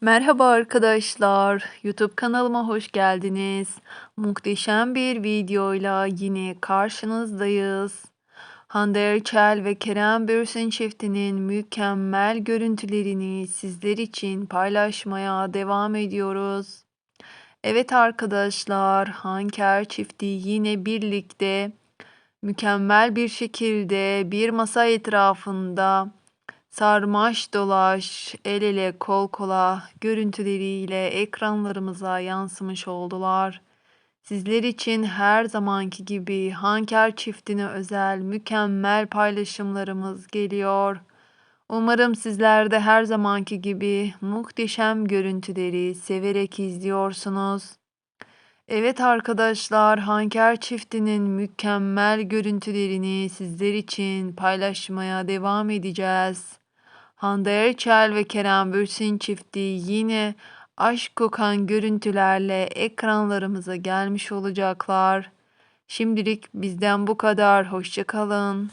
Merhaba arkadaşlar, YouTube kanalıma hoş geldiniz. Muhteşem bir videoyla yine karşınızdayız. Hande Erçel ve Kerem Bürsin çiftinin mükemmel görüntülerini sizler için paylaşmaya devam ediyoruz. Evet arkadaşlar, Hanker çifti yine birlikte mükemmel bir şekilde bir masa etrafında sarmaş dolaş, el ele kol kola görüntüleriyle ekranlarımıza yansımış oldular. Sizler için her zamanki gibi Hanker çiftine özel mükemmel paylaşımlarımız geliyor. Umarım sizler de her zamanki gibi muhteşem görüntüleri severek izliyorsunuz. Evet arkadaşlar, Hanker çiftinin mükemmel görüntülerini sizler için paylaşmaya devam edeceğiz. Hande Erçel ve Kerem Bürsin çifti yine aşk kokan görüntülerle ekranlarımıza gelmiş olacaklar. Şimdilik bizden bu kadar. Hoşçakalın.